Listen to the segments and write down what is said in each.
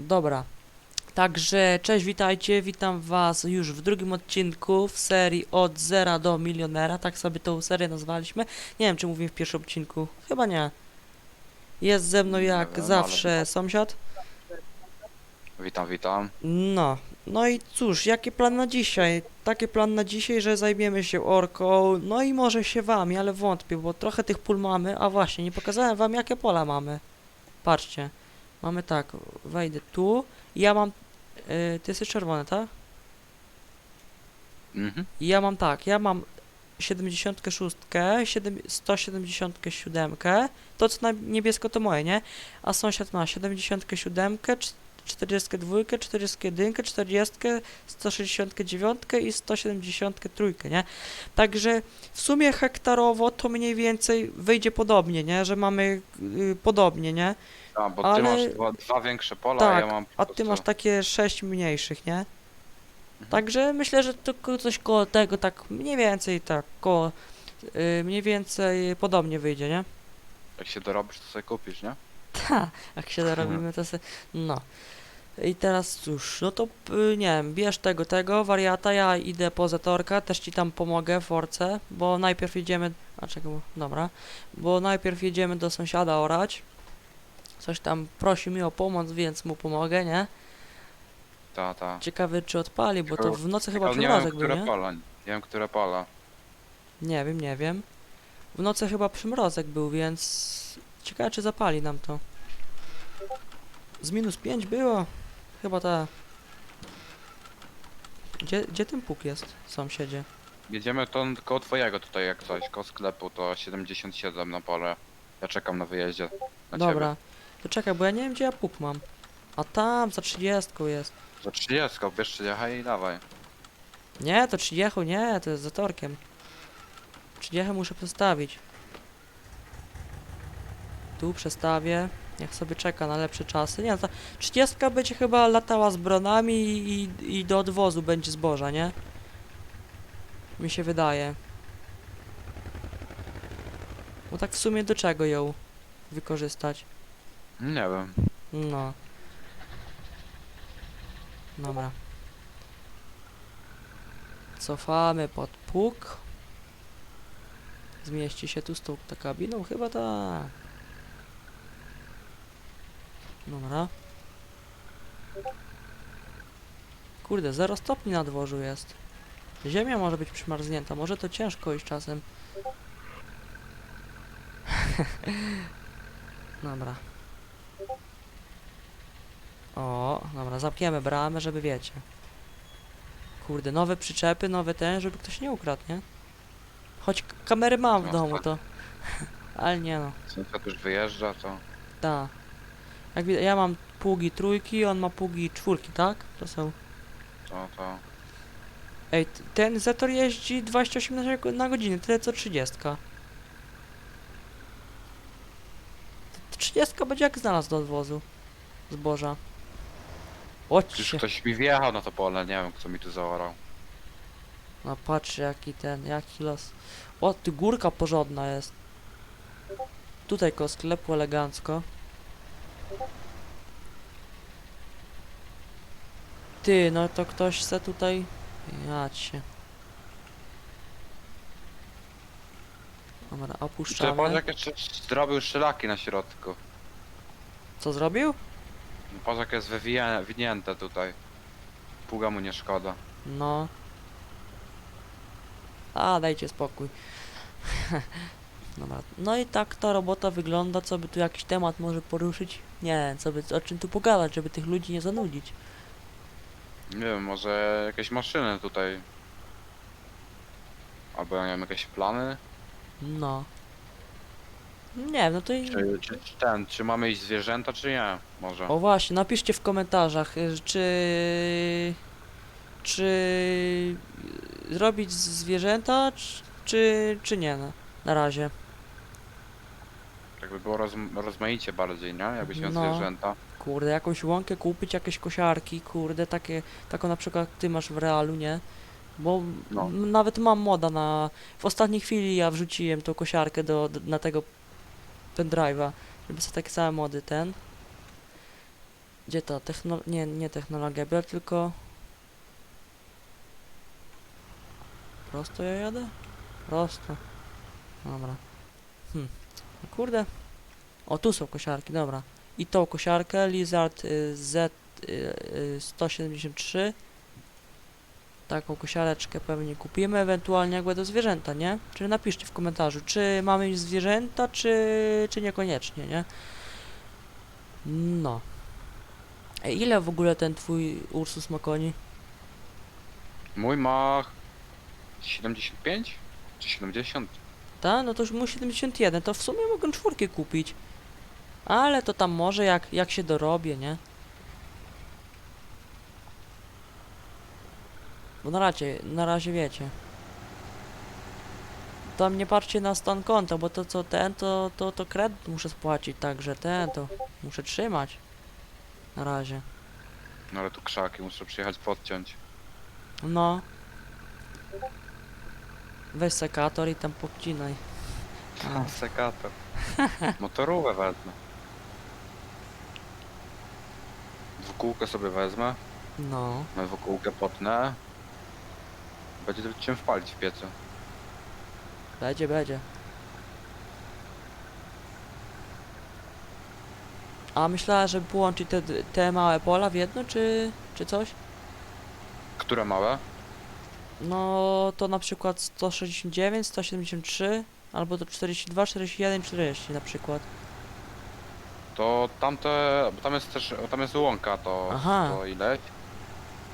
Dobra. Także cześć, witajcie, witam was już w drugim odcinku w serii od zera do milionera, tak sobie tą serię nazwaliśmy. Nie wiem, czy mówię w pierwszym odcinku, chyba nie. Jest ze mną jak wiem, ale zawsze witam. sąsiad. Witam, witam. No, no i cóż, jaki plan na dzisiaj? Taki plan na dzisiaj, że zajmiemy się orką, no i może się wami, ale wątpię, bo trochę tych pól mamy, a właśnie, nie pokazałem wam jakie pola mamy. Patrzcie, mamy tak, wejdę tu, ja mam, yy, ty jesteś czerwony, tak? Mhm. Ja mam tak, ja mam 76, 7, 177, to co na niebiesko to moje, nie? A sąsiad ma 77, cz- 42, 41, 40, 169 i 173, nie? Także w sumie hektarowo to mniej więcej wyjdzie podobnie, nie? Że mamy y, podobnie, nie? A, bo Ale- ty masz dwa, dwa większe pola, Tak, a ja mam po A ty prostu- masz takie 6 mniejszych, nie? Mhm. Także myślę, że to ko- coś koło tego, tak mniej więcej tak, koło, y, mniej więcej podobnie wyjdzie, nie? Jak się dorobisz, to sobie kupisz, nie? Ta, jak się dorobimy, to se, no. I teraz cóż, no to y, nie wiem, bierz tego, tego, wariata, ja idę po Zetorka, też ci tam pomogę w force, bo najpierw jedziemy, a czego, dobra, bo najpierw jedziemy do sąsiada orać, coś tam prosi mi o pomoc, więc mu pomogę, nie? Ta, ta. Ciekawy czy odpali, bo to w nocy chyba Tylko nie wiem, przymrozek był, które nie? pola. Nie wiem, które pola. Nie wiem, nie wiem. W nocy chyba przymrozek był, więc ciekawe czy zapali nam to. Z minus 5 było? Chyba ta. Gdzie, gdzie ten puk jest, sąsiedzie? Jedziemy to koło twojego tutaj, jak coś, koło sklepu, to 77 na pole. Ja czekam na wyjeździe. Na Dobra. To czekaj, bo ja nie wiem gdzie ja puk mam. A tam, za 30 jest. Za 30, bierz 30 i dawaj. Nie, to 30, nie, to jest za torkiem. 30 muszę przestawić. Tu przestawię. Jak sobie czeka na lepsze czasy. Nie, ta 30 będzie chyba latała z bronami i, i, i do odwozu będzie zboża, nie? Mi się wydaje. Bo tak w sumie do czego ją wykorzystać? Nie wiem. No. Dobra. Cofamy pod puk. Zmieści się tu z tą kabiną? Chyba tak. Dobra. Kurde, 0 stopni na dworzu jest. Ziemia może być przymarznięta, może to ciężko iść czasem. Dobra. O, dobra, zamkniemy bramę, żeby wiecie. Kurde, nowe przyczepy, nowe ten, żeby ktoś nie ukradł, nie? Choć kamery mam w No, domu, tak. to... Ale nie no, Sąsiad już wyjeżdża, to... ta. Jak widać, ja mam pługi trójki, on ma pługi czwórki, tak? To są... to, to... Ej, t- ten Zetor jeździ 28 na, go- na godzinę, tyle co 30. T- 30 będzie jak znalazł do odwozu. Zboża. Chodź się. ktoś mi wjechał na to pole, nie wiem, kto mi tu zaorał. No patrz jaki ten, jaki los. O, ty górka porządna jest. Tutaj koło sklepu elegancko. Ty, no to ktoś se tutaj... Jać się. Dobra, Czy opuszczamy. jak jeszcze zrobił szylaki na środku. Co zrobił? Patrz, jak jest wywinięte tutaj. Pługa mu nie szkoda. No. A, dajcie spokój. Dobra. No i tak ta robota wygląda, co by tu jakiś temat może poruszyć? Nie, co by, o czym tu pogadać, żeby tych ludzi nie zanudzić. Nie wiem, może jakieś maszyny tutaj. Albo nie wiem, jakieś plany? No. Nie no to i... Czy, czy, czy ten, czy mamy iść zwierzęta, czy nie? Może. O właśnie, napiszcie w komentarzach, y, czy... Czy... Zrobić z- zwierzęta, czy, czy, czy nie, no. Na razie. Tak by było roz, rozmaicie bardziej, nie? Jakbyś miał No. zwierzęta. Kurde, jakąś łąkę kupić, jakieś kosiarki, kurde, takie, taką na przykład ty masz w realu, nie? Bo No. nawet mam moda na... W ostatniej chwili ja wrzuciłem tą kosiarkę do, do, na tego pendrive'a, żeby sobie takie same mody ten. Gdzie to? Techno... Nie, nie technologia, biorę tylko... Prosto ja jadę? Prosto. Dobra. Hm. No kurde. O, tu są kosiarki, dobra. I tą kosiarkę, Lizard y, Z y, y, 173. Taką kosiareczkę pewnie kupimy, ewentualnie jak będą zwierzęta, nie? Czy napiszcie w komentarzu, czy mamy już zwierzęta, czy, czy niekoniecznie, nie? No. E, ile w ogóle ten twój Ursus ma koni? Mój ma 75 czy 70? Ta? No to już mu 71, to w sumie mogę czwórkę kupić. Ale to tam może jak, jak się dorobię, nie? Bo na razie, na razie wiecie. Tam nie patrzcie na stan konta, bo to co ten, to, to, to kredyt muszę spłacić, także ten, to muszę trzymać. Na razie. No ale tu krzaki, muszę przyjechać podciąć. No. Weź sekator i tam podcinaj. A, sekator. Motorówę wezmę. Dwukółkę sobie wezmę, No. na dwukółkę potnę. Będzie czym wpalić w piecu. Będzie, będzie. A myślała, żeby połączyć te, te małe pola w jedno, czy, czy coś? Które małe? No to na przykład 169, 173, albo to 42, 41, 40 na przykład. To tamte, bo tam jest też, tam jest łąka, to, Aha. to ileś.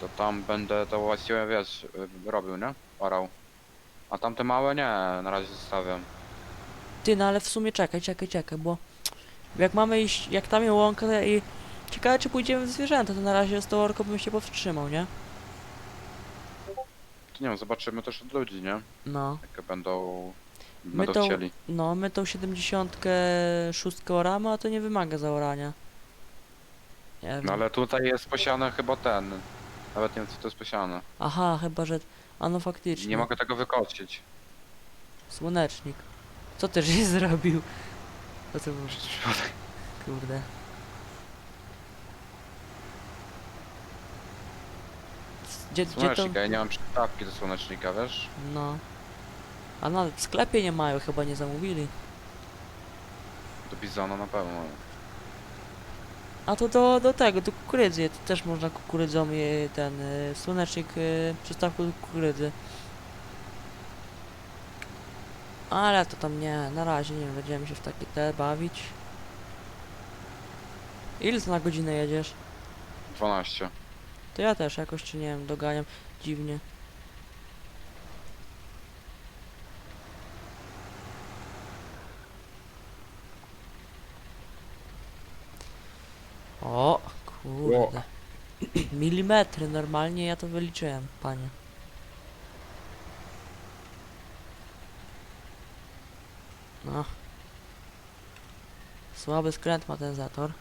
To tam będę to właściwie, wiesz, y, robił, nie? Orał. A tamte małe nie, na razie zostawiam. Ty, no ale w sumie czekaj, czekaj, czekaj, bo jak mamy iść, jak tam jest łąka i ciekawe czy pójdziemy w zwierzęta, to na razie z tą orką bym się powstrzymał, nie? To nie wiem, zobaczymy też od ludzi, nie? No. Jakie będą, My będą to- chcieli. No, my tą 76 oramy, a to nie wymaga zaorania. Nie wiem. No ale tutaj jest posiane chyba ten. Nawet nie wiem co to jest posiane. Aha, chyba, że... A no faktycznie. Nie mogę tego wykocić. Słonecznik. Co ty żeś zrobił? To co było? Przez przypadek. Kurde. Gdzie, gdzie to... Słonecznika, ja nie mam przystawki do słonecznika, wiesz? No. A nawet w sklepie nie mają, chyba nie zamówili. Do bizona na pewno. A to do, do tego, do kukurydzy. To też można kukurydzą je, ten y, słonecznik, y, przystawkę do kukurydzy. Ale to tam nie, na razie nie będziemy się w takie te bawić. Ile ty na godzinę jedziesz? 12. To ja też jakoś, czy nie wiem, doganiam dziwnie. O, kurde. Milimetry normalnie, ja to wyliczyłem, panie. No. Słaby skręt ma ten zator.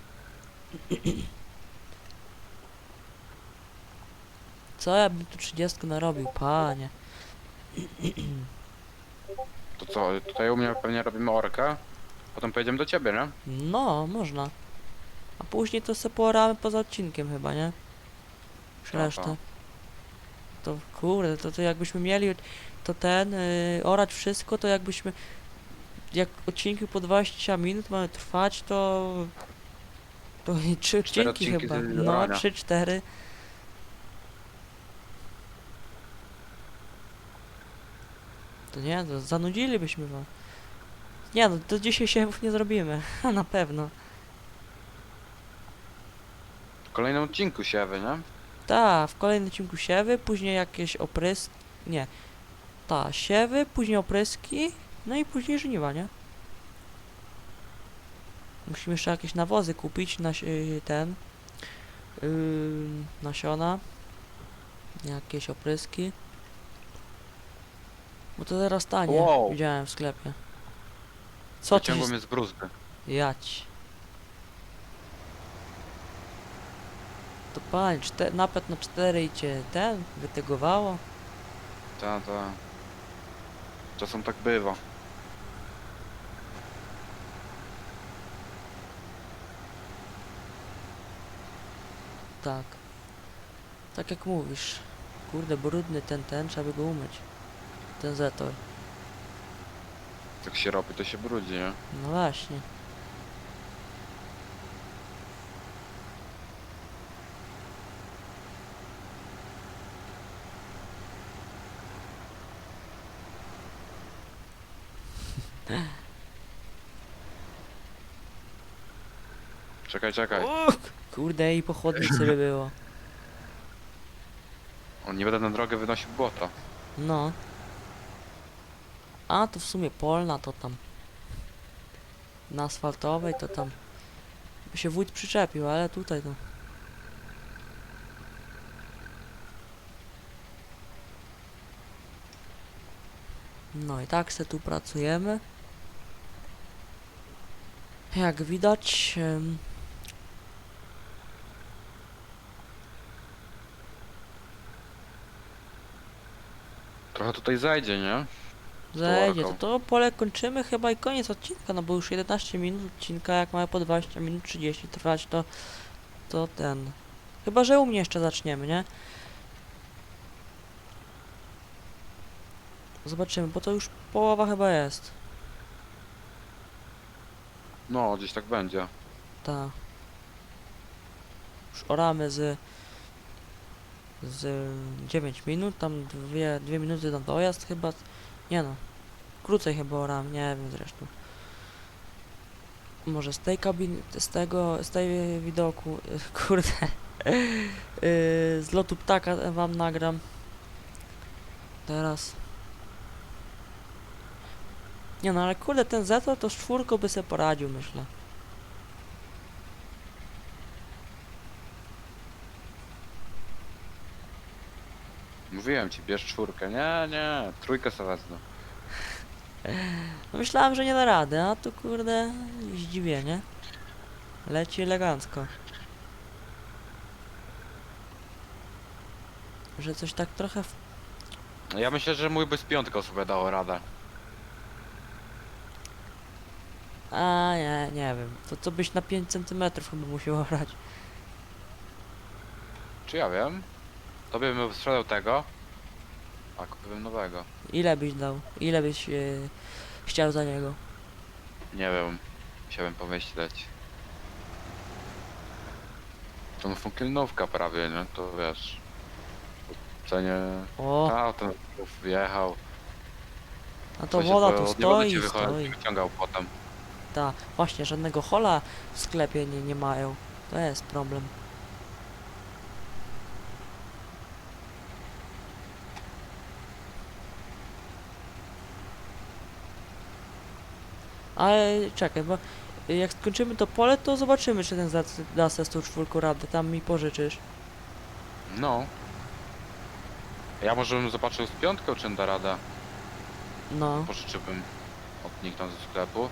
Co ja bym tu 30 narobił, panie? To co, tutaj u mnie pewnie robimy orkę. Potem pojedziemy do ciebie, nie? No, można. A później to sobie poramy poza odcinkiem chyba, nie? Resztę. to. Kurde, to, to jakbyśmy mieli to ten, yy, orać wszystko, to jakbyśmy jak odcinki po 20 minut mają trwać, to to trzy odcinki chyba. No, trzy, cztery. To nie, to zanudzilibyśmy wam. Nie no, to dzisiaj siewów nie zrobimy, na pewno. W kolejnym odcinku siewy, nie? Ta, w kolejnym odcinku siewy, później jakieś opryski. Nie. Ta, siewy, później opryski, no i później żniwa, nie? Musimy jeszcze jakieś nawozy kupić na si- ten. Yy, nasiona. Jakieś opryski. Bo to teraz tanie. Wow. Widziałem w sklepie. Co ty? Wyciągło mnie z bruzdy. Jać. To panie, czte, napęd na 4 i cię ten wytygowało. Ta, ta. Czasem tak bywa. tak. Tak jak mówisz. Kurde, brudny ten, ten, trzeba by go umyć. Ten zetor. Jak się robi, to się brudzi, nie? No właśnie. Czekaj, czekaj. Kurde, i po chłodnicy by było. On nie będę na drogę wynosił błota. No. A, to w sumie polna to tam. Na asfaltowej to tam. By się wójt przyczepił, ale tutaj to. No i tak se tu pracujemy. Jak widać, Trochę tutaj zajdzie, nie? Zajdzie, to to pole kończymy chyba i koniec odcinka, no bo już 11 minut odcinka, jak mamy po 20 minut 30 trwać, to to ten. Chyba, że u mnie jeszcze zaczniemy, nie? Zobaczymy, bo to już połowa chyba jest. No, gdzieś tak będzie. Ta. Już oramy z z 9 minut, tam 2, 2 minuty na dojazd chyba. Nie no. Krócej chyba oram, nie wiem zresztą. Może z tej kabiny, z tego, z tej widoku, kurde. Yy, z lotu ptaka wam nagram. Teraz. Nie no, ale kurde, ten Zeto to z czwórką by se poradził, myślę. Mówiłem ci, bierz czwórkę. Nie, nie, trójkę sobie wezmę. No myślałem, że nie da rady, a tu kurde zdziwienie. Leci elegancko. Że coś tak trochę... W... Ja myślę, że mój by z piątką sobie dało radę. A nie, nie wiem. To co byś na 5 cm chyba musiał orać. Czy ja wiem? Tobie bym sprzedał tego, a kupiłem nowego. Ile byś dał? Ile byś e, chciał za niego? Nie wiem, musiałem pomyśleć. To no funkcjonówka prawie, nie? To wiesz. W cenie... O, A, ten wjechał. a to woda bo tu nie będę stoi, cię wycho- stoi. wyciągał potem. Ta, właśnie, żadnego hola w sklepie nie, nie mają. To jest problem. Ale czekaj, bo jak skończymy to pole, to zobaczymy, czy ten zas- da se z tą czwórką radę. Tam mi pożyczysz. No. Ja może bym zobaczył z piątką, czy da radę. No. Pożyczyłbym od nich tam ze sklepu.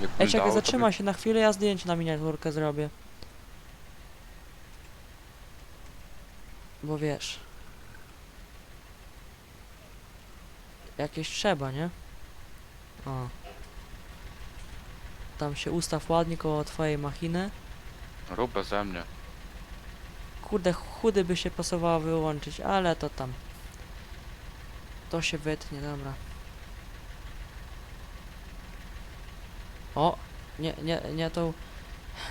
Jakbym Ej, czekaj, dał, to zatrzymaj się na chwilę, ja zdjęcie na miniaturkę zrobię. Bo wiesz. Jakieś trzeba, nie? O. Tam się ustaw ładnie koło twojej machiny. Rób beze mnie. Kurde, chudy by się pasowało wyłączyć, ale to tam. To się wytnie, dobra. O! Nie, nie, nie tą...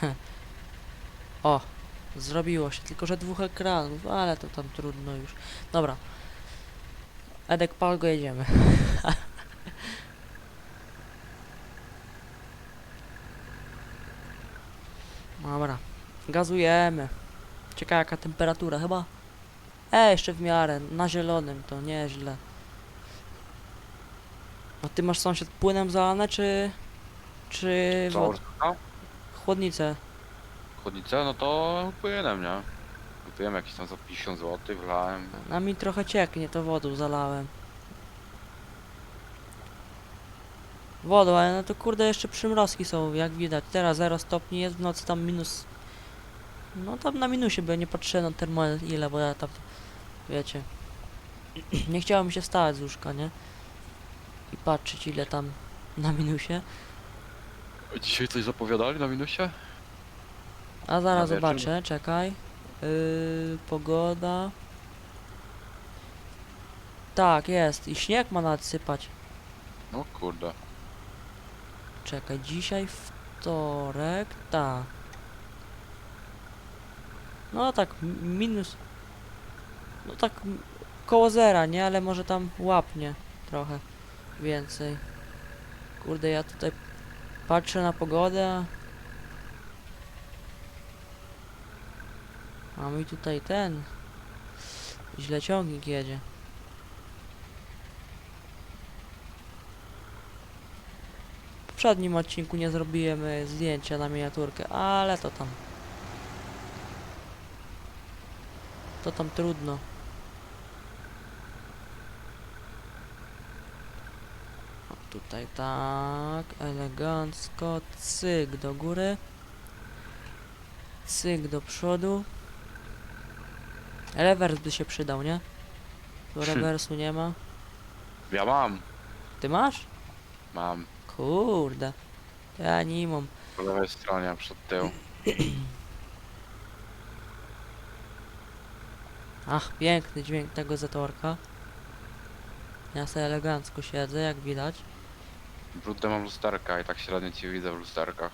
o! Zrobiło się, tylko że dwóch ekranów, ale to tam trudno już. Dobra. Edek, pal go, jedziemy. Dobra. Gazujemy. Ciekawa jaka temperatura, chyba? E, jeszcze w miarę, na zielonym, to nieźle. A ty masz sąsiad płynem zalane, czy... Czy Co, wod... no? chłodnicę? Chłodnicę? No to płynem, nie? Kupiłem jakieś tam za 50 zł, wlałem. Na mi trochę cieknie, to wodą zalałem. Wodą, ale no to kurde jeszcze przymrozki są, jak widać. Teraz 0 stopni jest, w nocy tam minus... No tam na minusie, bo ja nie patrzyłem na termometr ile, bo ja tam... Wiecie... nie chciało mi się wstawać z łóżka, nie? I patrzeć ile tam na minusie. Dzisiaj coś zapowiadali na minusie? A zaraz Na wieczór? zobaczę, czekaj. Yy, pogoda. Tak, jest. I śnieg ma nadsypać. No kurde. Czekaj, dzisiaj wtorek, tak. No tak, minus. No tak koło zera, nie? Ale może tam łapnie trochę więcej. Kurde, ja tutaj patrzę na pogodę. A mi tutaj ten. Źle ciągnik jedzie. Poprzednim odcinku nie zrobiłem zdjęcia na miniaturkę, ale to tam. To tam trudno. O, tutaj tak, elegancko, cyk do góry. Cyk do przodu. Rewers by się przydał, nie? Tu rewersu nie ma. Ja mam. Ty masz? Mam. Kurde. Ja nie mam. Po lewej stronie, przed tył. Ach, piękny dźwięk tego zatorka. Ja sobie elegancko siedzę, jak widać. Brudne mam lusterka i tak średnio ci widzę w lusterkach.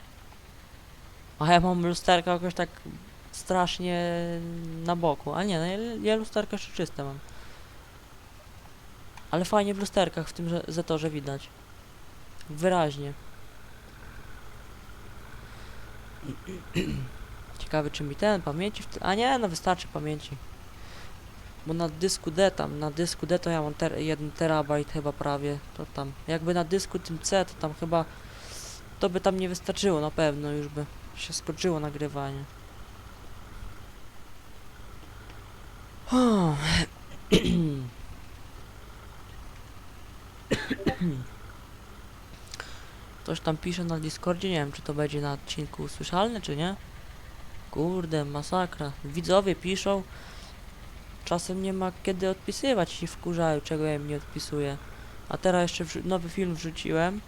A ja mam lusterka jakoś tak strasznie na boku. A nie, no ja, ja lusterka jeszcze czyste mam. Ale fajnie w lusterkach w tym zatorze widać. Wyraźnie. Ciekawy czy mi ten pamięci A nie, no wystarczy pamięci. Bo na dysku D tam, na dysku D to ja mam ter 1 terabajt chyba prawie. To tam. Jakby na dysku tym C to tam chyba to by tam nie wystarczyło na pewno już by się skończyło nagrywanie. O. Ktoś tam pisze na Discordzie, nie wiem czy to będzie na odcinku słyszalne czy nie. Kurde, masakra. Widzowie piszą. Czasem nie ma kiedy odpisywać się wkurzają, czego ja im nie odpisuję. A teraz jeszcze nowy film wrzuciłem.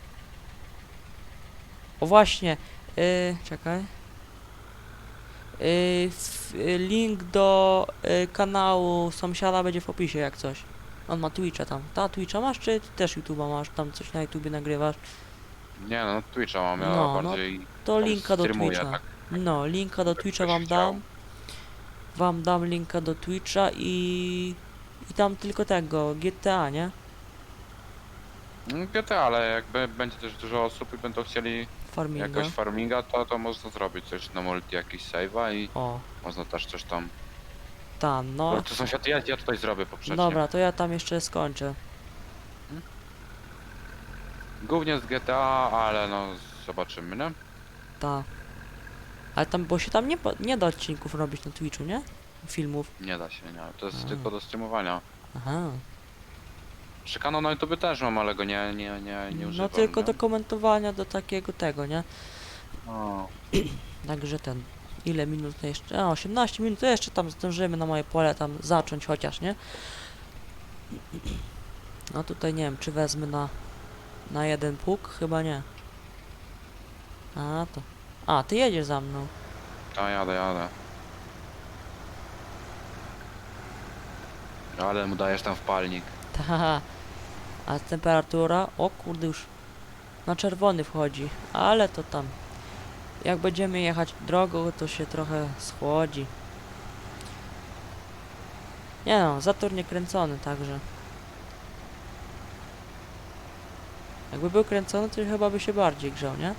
O właśnie, yy, czekaj. Yy, link do yy, kanału sąsiada będzie w opisie jak coś. On ma Twitcha tam. Ta Twitcha masz, czy też YouTube'a masz? Tam coś na YouTubie nagrywasz? Nie no, Twitcha mam, ja No, no, bardziej To tam linka do streamuję, Twitcha. tak. No, linka do Twitcha wam dam. Wam dam linka do Twitcha i... I tam tylko tego, GTA, nie? Mm, GTA, ale jakby będzie też dużo osób i będą chcieli Farminga. jakoś farminga, to, to można zrobić coś na multi, jakiś save'a i O, można też coś tam... tam, no. No. To sąsiad, ja, ja tutaj zrobię poprzednio. Dobra, to ja tam jeszcze skończę. Głównie z GTA, ale no zobaczymy, nie? Ta. Ale tam, bo się tam nie, po- nie da odcinków robić na Twitchu, nie? Filmów. Nie da się, nie. To jest A. tylko do streamowania. Aha. Przy kanał na YouTube też mam, ale go nie, nie, nie, nie używam. No tylko nie? do komentowania, do takiego tego, nie? O, Także ten. Ile minut to jeszcze? A, 18 minut, to jeszcze tam zdążymy na moje pole tam zacząć chociaż, nie? No tutaj nie wiem, czy wezmę na, na jeden pług? Chyba nie. A, to. A, ty jedziesz za mną. to jadę, jadę. Ale mu dajesz tam wpalnik. Ta. A temperatura? O kurde, już na czerwony wchodzi. Ale to tam. Jak będziemy jechać drogą, to się trochę schłodzi. Nie no, zator nie kręcony, także. Jakby był kręcony, to chyba by się bardziej grzał, nie?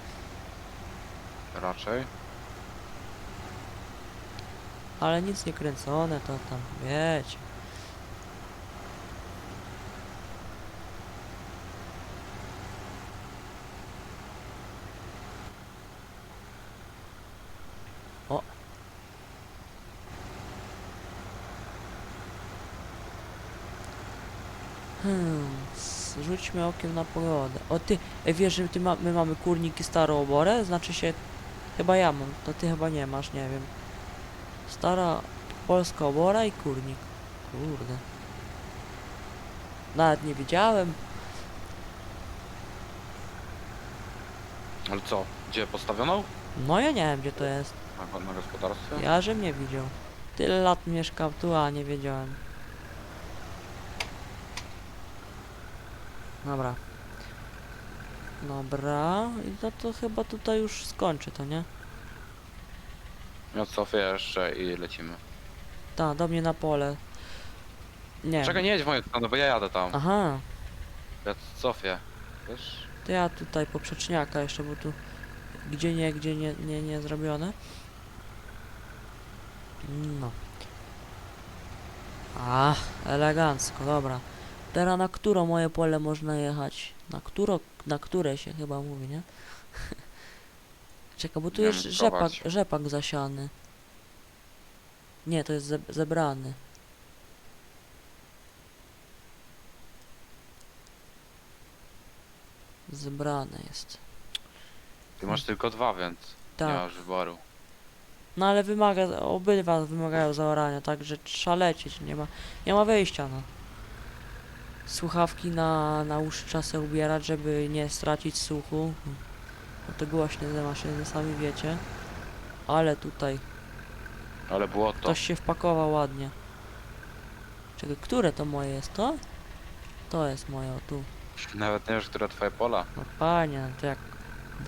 Raczej. Ale nic nie kręcone, to tam, wiecie. O. Hmm, s- rzućmy okiem na pogodę. O ty, ej, wiesz, że ty ma, my mamy kurnik i starą oborę? Znaczy się, chyba ja mam, to ty chyba nie masz, nie wiem. Stara polska obora i kurnik. Kurde. Nawet nie wiedziałem. Ale co? Gdzie postawioną? No ja nie wiem gdzie to jest. Na, na gospodarstwie? Ja żem nie widział. Tyle lat mieszkam tu, a nie wiedziałem. Dobra. Dobra, i no to chyba tutaj już skończę to, nie? No cofię jeszcze i lecimy. Ta, do mnie na pole. Nie. Czekaj, nie jedź w moją stronę, bo ja jadę tam. Aha, Ja cofię. Wiesz? to ja tutaj poprzeczniaka jeszcze, bo tu gdzie nie, gdzie nie, nie, nie zrobione. No. A, elegancko, dobra. Teraz na którą moje pole można jechać? Na któro, na które się chyba mówi, nie? Czekaj, bo tu jest rzepak, prowadź. rzepak zasiany. Nie, to jest ze, zebrany. Zebrane jest. Ty masz tylko dwa, więc Tak. nie masz wyboru. No ale wymaga, obydwa wymagają zaorania, także trzeba lecieć, nie ma, nie ma wyjścia, no. Słuchawki na, na uszy sobie ubierać, żeby nie stracić słuchu. No to głośne te maszyny, sami wiecie. Ale tutaj Ale było to. ktoś się wpakował ładnie. Czekaj, które to moje jest, to? To jest moje, o tu. Nawet nie wiesz, które twoje pola. No panie, to jak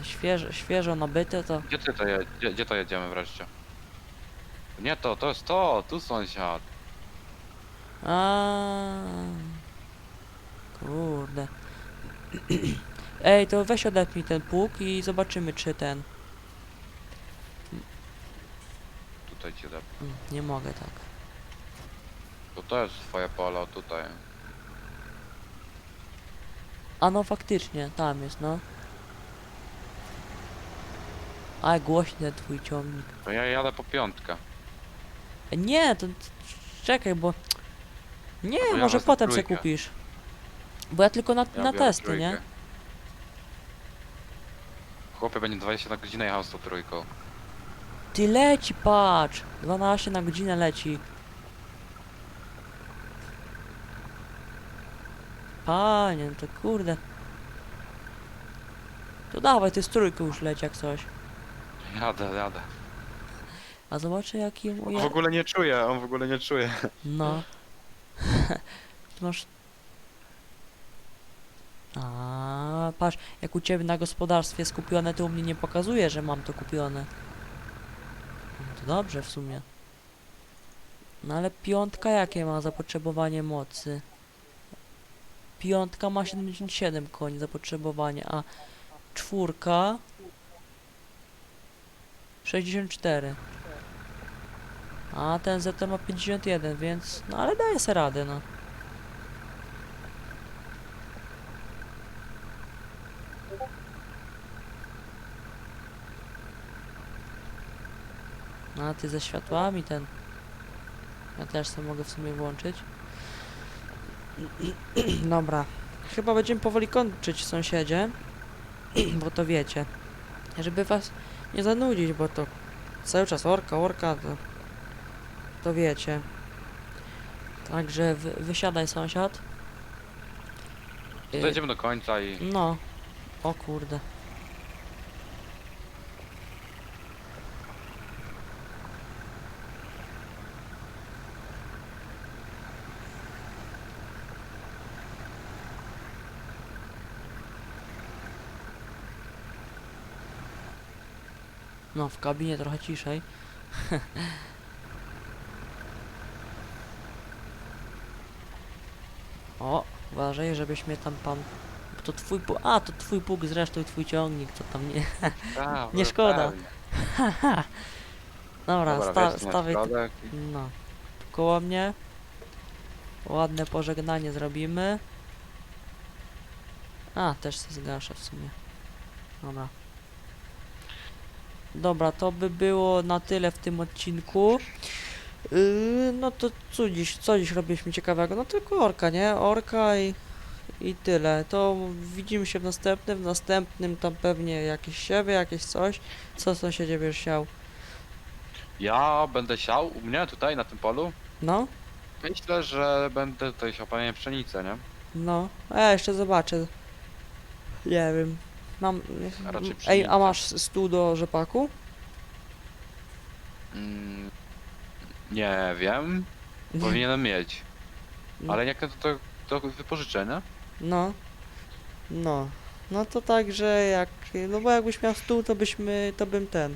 świeżo, świeżo nabyte, to... Gdzie ty to je, gdzie, gdzie to jedziemy wreszcie? Nie to, to jest to, tu sąsiad. A. Kurde. Ej, to weź odepnij ten pług i zobaczymy czy ten. Tutaj cię da. Mm, Nie mogę tak. To to jest twoje pole, tutaj. A no faktycznie, tam jest no. A głośny twój ciągnik. To ja jadę po piątkę. E, Nie, to czekaj, bo. Nie, ja może potem se trójkę. kupisz. Bo ja tylko na, Ja na biorę testy, trójkę. nie? Chłopie będzie 20 na godzinę jechał z tą trójką. Ty leci, patrz! 12 na godzinę leci. Panie, no to kurde. To dawaj, ty z trójką już leci jak coś. Jadę, jadę. A zobaczę jaki On w ogóle nie czuje, on w ogóle nie czuje. No. Ty masz... A, patrz, jak u ciebie na gospodarstwie skupione, to u mnie nie pokazuje, że mam to kupione. No to dobrze w sumie. No ale piątka jakie ma zapotrzebowanie mocy? Piątka ma 77 koni zapotrzebowanie, a czwórka 64. A ten ZT ma 51, więc no ale daje sobie radę, no. No, A ty ze światłami ten. Ja też sobie mogę w sumie włączyć. Dobra. Chyba będziemy powoli kończyć sąsiedzie. bo to wiecie. Żeby was nie zanudzić, bo to cały czas orka, orka, to, to wiecie. Także wy, wysiadaj sąsiad. Y, jedziemy do końca i... no. O kurde. No, w kabinie trochę ciszej. o, uważaj, żebyś mnie tam pan... To twój pług... A, to twój pług zresztą i twój ciągnik, co tam nie... A, Nie szkoda. Dobra, Dobra, sta tu i- no, tu koło mnie. Ładne pożegnanie zrobimy. A, też się zgaszę w sumie. Dobra. Dobra, to by było na tyle w tym odcinku. Yy, no to co dziś, co dziś robiliśmy ciekawego? No tylko orka, nie? Orka i, i tyle. To widzimy się w następnym. W następnym tam pewnie jakieś siewy, jakieś coś. Co sąsiedzie będziesz siał? Ja będę siał u mnie tutaj na tym polu. No? Myślę, że będę tutaj siał panie pszenicę, nie? No, a ja jeszcze zobaczę. Nie wiem. Mam. A raczej Ej, a pszenicę. masz stół do rzepaku? Mm, Nie wiem, powinienem mieć. No. Ale jak to, to, to wypożyczę, nie? No. No. No to tak, że jak... No bo jakbyś miał stół, to byśmy... To bym ten...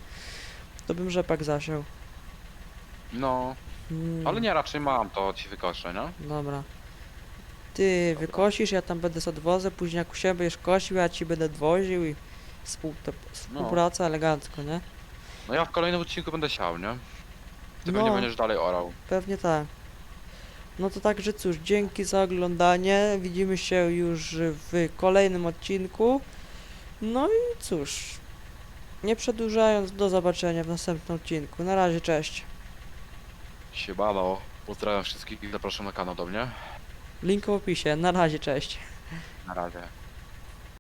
To bym rzepak zasiał. No, Mm, ale nie, raczej mam, to ci wykoszę, nie? Dobra. Ty wykosisz, ja tam będę z odwozę, później jak u siebie będziesz kosił, ja ci będę dwoził i współ, to, współpraca elegancko, nie? No ja w kolejnym odcinku będę siał, nie? Ty pewnie No. będziesz dalej orał. Pewnie tak. No to także cóż, dzięki za oglądanie. Widzimy się już w kolejnym odcinku. No i cóż, nie przedłużając, do zobaczenia w następnym odcinku. Na razie, cześć. Siemano, pozdrawiam wszystkich i zapraszam na kanał do mnie. Link w opisie. Na razie, cześć. Na razie.